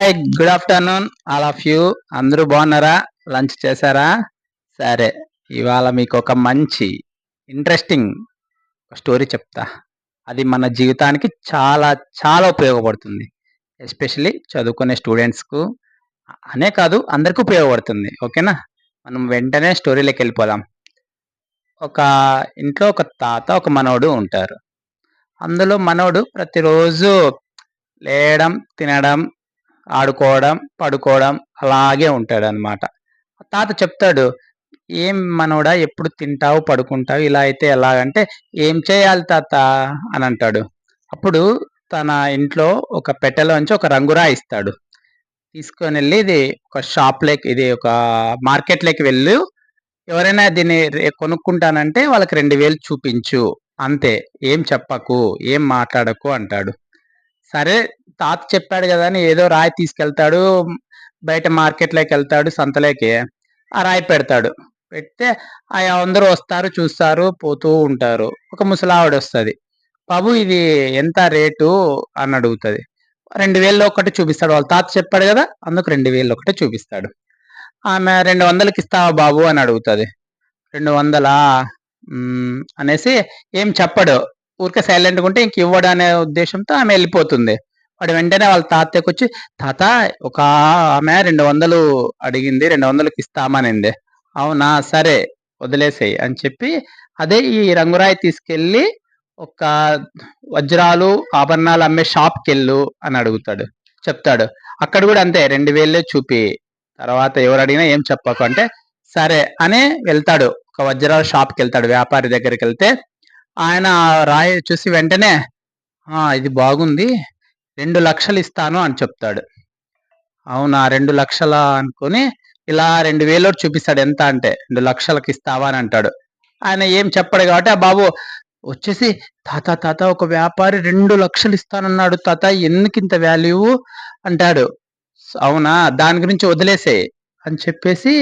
Hi good afternoon all of you అందరూ బాగున్నారా? Lunch చేశారా? సరే ఇవాళ మీకు ఒక మంచి ఇంట్రెస్టింగ్ స్టోరీ చెప్తా. అది మన జీవితానికి చాలా చాలా ఉపయోగపడుతుంది. ఎస్పెషలీ చదువుకునే స్టూడెంట్స్కు అనే కాదు అందరికీ ఉపయోగపడుతుంది. ఓకేనా మనం వెంటనే స్టోరీలోకి వెళ్ళిపోదాం. ఒక ఇంట్లో ఒక తాత ఒక మనవడు ఉంటారు. అందులో మనవడు ప్రతిరోజు లేయడం తినడం ఆడుకోవడం పడుకోవడం అలాగే ఉంటాడు అనమాట తాత చెప్తాడు ఏం మనోడా ఎప్పుడు తింటావు పడుకుంటావు ఇలా అయితే ఎలాగంటే ఏం చేయాలి తాత? అని అంటాడు. అప్పుడు తన ఇంట్లో ఒక పెట్టెలోంచి ఒక రంగురా ఇస్తాడు. తీసుకొని వెళ్ళి ఇది ఒక షాప్లోకి ఇది ఒక మార్కెట్లోకి వెళ్ళి. ఎవరైనా దీన్ని రే- కొనుక్కుంటానంటే వాళ్ళకి రెండు వేలు చూపించు. అంతే. ఏం చెప్పకు ఏం మాట్లాడకు అంటాడు. సరే తాత చెప్పాడు కదా అని ఏదో రాయి తీసుకెళ్తాడు బయట మార్కెట్లోకి వెళ్తాడు సంతలోకి ఆ రాయి పెడతాడు. పెడితే ఆ అందరూ వస్తారు చూస్తారు పోతూ ఉంటారు. ఒక ముసలావిడ వస్తుంది. బాబు ఇది ఎంత రేటు? అని అడుగుతుంది. రెండు వేలు ఒకటి చూపిస్తాడు. వాళ్ళ తాత చెప్పాడు కదా అందుకు రెండు వేలు ఒకటి చూపిస్తాడు. ఆమె రెండు వందలకి ఇస్తావా బాబు? అని అడుగుతుంది. రెండు వందలా? అనేసి ఏం చెప్పడు. ఊరికే సైలెంట్గా ఉంటే ఇంక ఇవ్వడు అనే ఉద్దేశంతో ఆమె వెళ్ళిపోతుంది. వాడు వెంటనే వాళ్ళ తాతయ్యకి వచ్చి తాత ఒక ఆమె రెండు వందలు అడిగింది రెండు వందలకి ఇస్తామనింది. అవునా? సరే వదిలేసేయి అని చెప్పి అదే ఈ రంగురాయి తీసుకెళ్ళి ఒక వజ్రాలు ఆభరణాలు అమ్మే షాప్కి వెళ్ళు అని అడుగుతాడు. చెప్తాడు. అక్కడ కూడా అంతే రెండు వేలే చూపి. తర్వాత ఎవరు అడిగినా ఏం చెప్పకు అంటే సరే అని వెళ్తాడు. ఒక వజ్రాల షాప్కి వెళ్తాడు వ్యాపారి దగ్గరికి వెళ్తే ఆయన రాయి చూసి వెంటనే ఇది బాగుంది. రెండు లక్షలు ఇస్తాను అని చెప్తాడు. అవునా? రెండు లక్షల? అనుకుని ఇలా రెండు వేలు చూపిస్తాడు. ఎంత అంటే? రెండు లక్షలకి ఇస్తావా? అని అంటాడు. ఆయన ఏం చెప్పడు కాబట్టి ఆ బాబు వచ్చేసి తాత తాత ఒక వ్యాపారి రెండు లక్షలు ఇస్తానన్నాడు. తాత ఎందుకు ఇంత వాల్యూ అంటాడు. అవునా? దాని గురించి వదిలేసే అని చెప్పేసి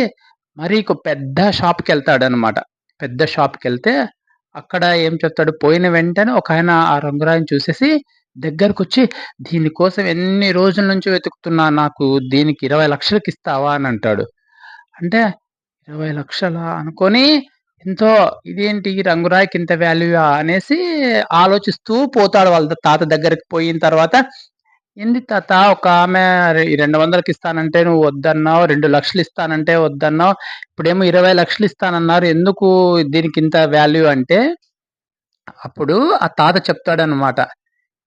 మరి ఒక పెద్ద షాప్కి వెళ్తాడు అనమాట పెద్ద షాప్కి వెళ్తే అక్కడ ఏం చెప్తాడు? పోయిన వెంటనే ఒక ఆయన ఆ రంగురాయిని చూసేసి దగ్గరకు వచ్చి దీనికోసం ఎన్ని రోజుల నుంచి వెతుకుతున్నా నాకు దీనికి ఇరవై లక్షలకి ఇస్తావా? అని అంటాడు. అంటే ఇరవై లక్షల అనుకొని ఎంతో ఇదేంటి ఈ రంగురాయికి ఇంత వాల్యూ అనేసి ఆలోచిస్తూ పోతాడు వాళ్ళ తాత దగ్గరికి పోయిన తర్వాత ఏంది తాత? ఒక ఆమె ఈ రెండు వందలకి ఇస్తానంటే నువ్వు వద్దన్నావు రెండు లక్షలు ఇస్తానంటే వద్దన్నావు ఇప్పుడేమో ఇరవై లక్షలు ఇస్తానన్నారు. ఎందుకు దీనికి ఇంత వాల్యూ అంటే అప్పుడు ఆ తాత చెప్తాడనమాట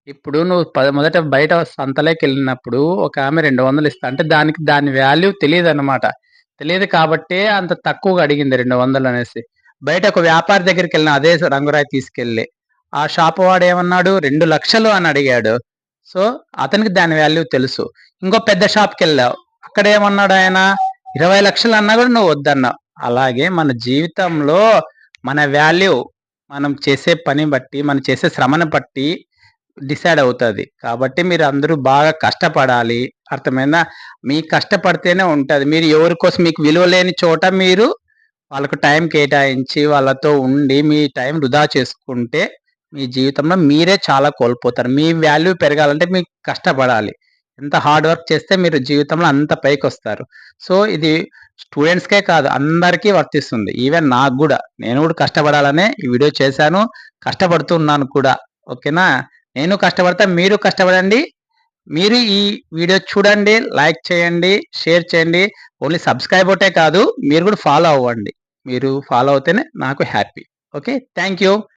ఇప్పుడు నువ్వు పద మొదట బయట సంతలోకి వెళ్ళినప్పుడు ఒక ఆమె రెండు వందలు ఇస్తా అంటే దానికి దాని వాల్యూ తెలియదు అనమాట తెలియదు కాబట్టే అంత తక్కువగా అడిగింది రెండు వందలు అనేసి. బయట ఒక వ్యాపారి దగ్గరికి వెళ్ళిన అదే రంగురాయి తీసుకెళ్ళి ఆ షాప్ వాడు ఏమన్నాడు రెండు లక్షలు అని అడిగాడు. సో అతనికి దాని వాల్యూ తెలుసు. ఇంకో పెద్ద షాప్కి వెళ్ళావు. అక్కడ ఏమన్నాడు ఆయన? ఇరవై లక్షలు అన్నా కూడా నువ్వు వద్దన్నావు. అలాగే మన జీవితంలో మన వాల్యూ మనం చేసే పని బట్టి మనం చేసే శ్రమను బట్టి డిసైడ్ అవుతుంది. కాబట్టి మీరు అందరూ బాగా కష్టపడాలి. అర్థమైందా? మీ కష్టపడితేనే ఉంటుంది. మీరు ఎవరి కోసం మీకు విలువ లేని చోట మీరు వాళ్ళకు టైం కేటాయించి వాళ్ళతో ఉండి మీ టైం వృధా చేసుకుంటే మీ జీవితంలో మీరే చాలా కోల్పోతారు. మీ వాల్యూ పెరగాలంటే మీకు కష్టపడాలి. ఎంత హార్డ్ వర్క్ చేస్తే మీరు జీవితంలో అంత పైకి వస్తారు సో ఇది స్టూడెంట్స్కే కాదు అందరికీ వర్తిస్తుంది. ఈవెన్ నాకు కూడా. నేను కూడా కష్టపడాలనే ఈ వీడియో చేశాను. కష్టపడుతున్నాను కూడా. ఓకేనా? నేను కష్టపడతా మీరు కష్టపడండి. మీరు ఈ వీడియో చూడండి లైక్ చేయండి షేర్ చేయండి. ఓన్లీ సబ్స్క్రైబ్ ఒకటే కాదు మీరు కూడా ఫాలో అవ్వండి. మీరు ఫాలో అవుతేనే నాకు హ్యాపీ ఓకే థ్యాంక్ యూ